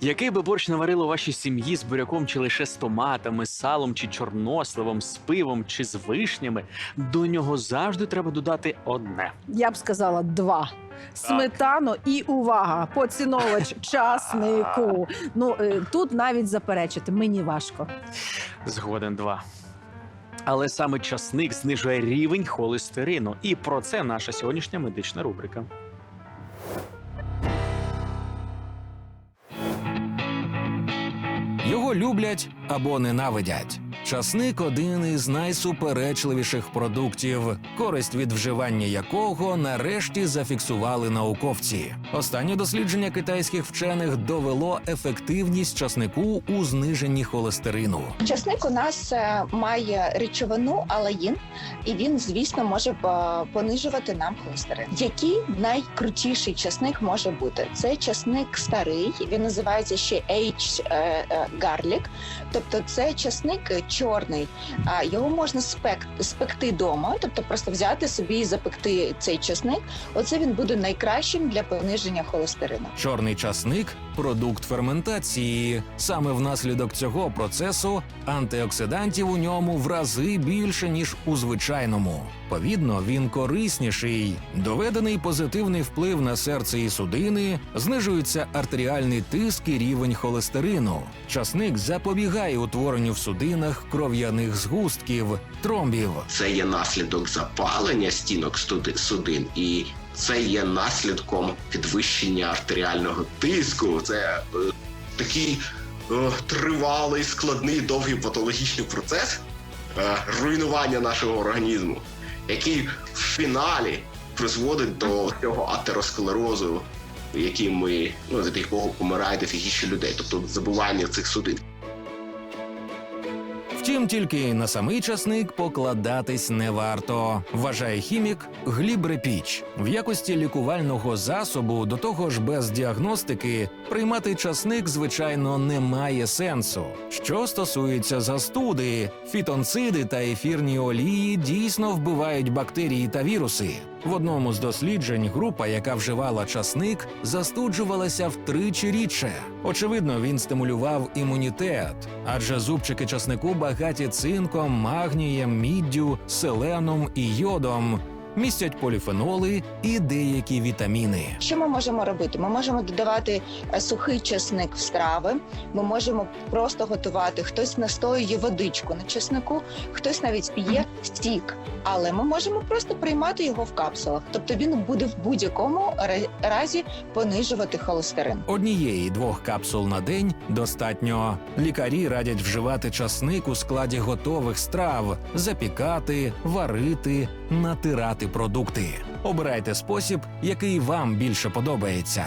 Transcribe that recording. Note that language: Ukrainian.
Який би борщ наварили у вашій сім'ї з буряком чи лише з томатами, з салом чи чорносливом, з пивом чи з вишнями, до нього завжди треба додати одне. Я б сказала два. Сметану і увага, поціновувач часнику. Ну е, тут навіть заперечити мені важко. Згоден два. Але саме часник знижує рівень холестерину. І про це наша сьогоднішня медична рубрика. Його люблять або ненавидять. Часник один із найсуперечливіших продуктів, користь від вживання якого нарешті зафіксували науковці. Останнє дослідження китайських вчених довело ефективність часнику у зниженні холестерину. Часник у нас е, має речовину алаїн, і він, звісно, може е, понижувати нам холестерин. Який найкрутіший часник може бути? Це часник старий, він називається ще H е, garlic, тобто це часник чорний. А його можна спек, спекти вдома, тобто просто взяти собі і запекти цей часник. Оце він буде найкращим для пониження холестерину. Чорний часник продукт ферментації. Саме внаслідок цього процесу антиоксидантів у ньому в рази більше ніж у звичайному. Повідно, він корисніший. Доведений позитивний вплив на серце і судини, знижується артеріальний тиск і рівень холестерину. Часник запобігає утворенню в судинах кров'яних згустків, тромбів. це є наслідок запалення стінок судин, і це є наслідком підвищення артеріального тиску. Це е, такий е, тривалий, складний, довгий патологічний процес е, руйнування нашого організму, який в фіналі призводить до цього атеросклерозу, яким ми ну від якого помирає дофігіще людей, тобто забування цих судин. Втім, тільки на самий часник покладатись не варто, вважає хімік Гліб Репіч. В якості лікувального засобу, до того ж без діагностики, приймати часник, звичайно, не має сенсу. Що стосується застуди, фітонциди та ефірні олії дійсно вбивають бактерії та віруси. В одному з досліджень група, яка вживала часник, застуджувалася втричі рідше. Очевидно, він стимулював імунітет, адже зубчики часнику багаті цинком, магнієм, міддю, селеном і йодом, містять поліфеноли і деякі вітаміни. Що ми можемо робити? Ми можемо додавати е, сухий чесник в страви. Ми можемо просто готувати. Хтось настоює водичку на чеснику, хтось навіть п'є стік. Але ми можемо просто приймати його в капсулах. Тобто він буде в будь-якому ра- разі понижувати холестерин. Однієї двох капсул на день достатньо. Лікарі радять вживати часник у складі готових страв, запікати, варити, натирати продукти. Обирайте спосіб, який вам більше подобається.